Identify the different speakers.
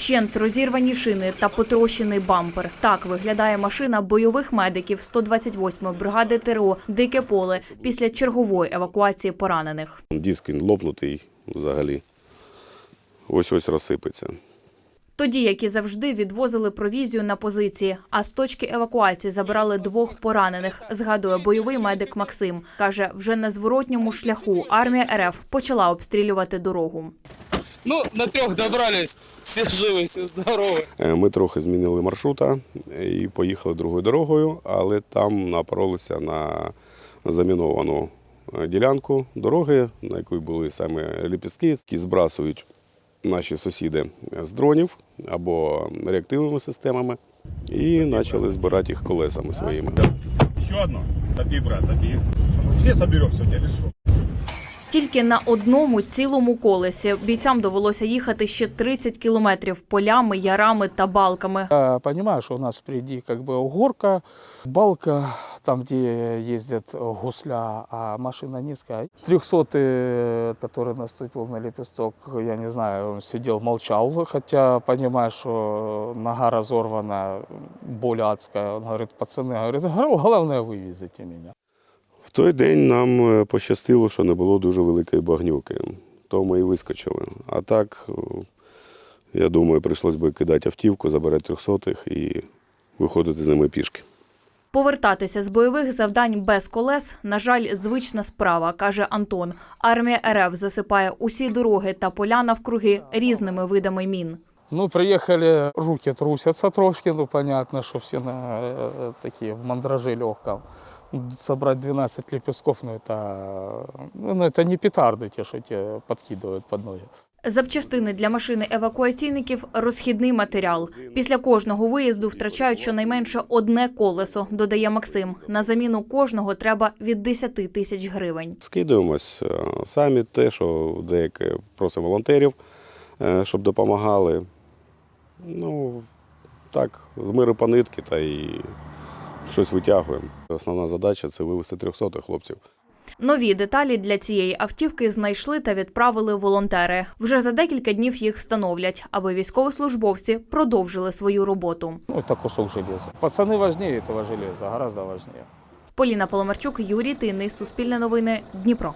Speaker 1: Вщент розірвані шини та потрощений бампер. Так виглядає машина бойових медиків 128-ї бригади ТРО Дике поле після чергової евакуації поранених.
Speaker 2: Диск лопнутий взагалі. Ось ось розсипеться.
Speaker 1: Тоді, як і завжди, відвозили провізію на позиції, а з точки евакуації забирали двох поранених. Згадує бойовий медик Максим. каже, вже на зворотньому шляху армія РФ почала обстрілювати дорогу.
Speaker 3: Ну, на трех добрались. Все живы, все здоровы.
Speaker 2: Е, Ми трохи змінили маршрута і поїхали другою дорогою, але там напоролися на заміновану е, ділянку дороги, на якій були саме ліпістки, які збрасують наші сусіди з дронів або реактивними системами, і почали збирати їх колесами своїми.
Speaker 4: Еще одно. Топи, брат, топи. Все соберем сегодня, или что?
Speaker 1: Тільки на одному цілому колесі бійцям довелося їхати ще 30 кілометрів полями, ярами та балками.
Speaker 5: Я понимаю, что у нас впереди как бы горка, балка, там, где ездят гусля, а машина низкая. Трехсотый, который наступил на лепесток, я не знаю, он сидел, молчал, хотя понимаю, что нога разорвана, боль адская. Он говорит, пацаны, говорит, главное вывезите меня.
Speaker 2: В той день нам е, пощастило, що не було дуже великої багнюки, то ми і вискочили. А так, е, я думаю, прийшлось би кидати автівку, забирати трьохсотих і виходити з ними пішки.
Speaker 1: Повертатися з бойових завдань без колес, на жаль, звична справа, каже Антон. Армія РФ засипає усі дороги та поля навкруги різними видами мін.
Speaker 5: Ну, приехали, руки трусятся трошки, ну, понятно, что все на, э, такие в мандраже легком Собрать 12 лепестков, ну, это, ну, это не петарды те, что тебе подкидывают под ноги.
Speaker 1: Запчастини для машини евакуаційників – розхідний матеріал. Після кожного виїзду втрачають щонайменше одне колесо, додає Максим. На заміну кожного треба від 10 тисяч гривень.
Speaker 2: Скидуємось е, самі те, що деяке просимо волонтерів, е, щоб допомагали. Ну, так, з миру по нитки та і щось витягуємо. Основна задача це вивезти 300 хлопців.
Speaker 1: Нові деталі для цієї автівки знайшли та відправили волонтери. Вже за декілька днів їх встановлять, аби військовослужбовці продовжили свою роботу.
Speaker 5: Ну, это кусок железа. Пацаны важнее этого железа, гораздо важнее.
Speaker 1: Поліна Поломарчук, Юрій Тинний, Суспільне новини, Дніпро.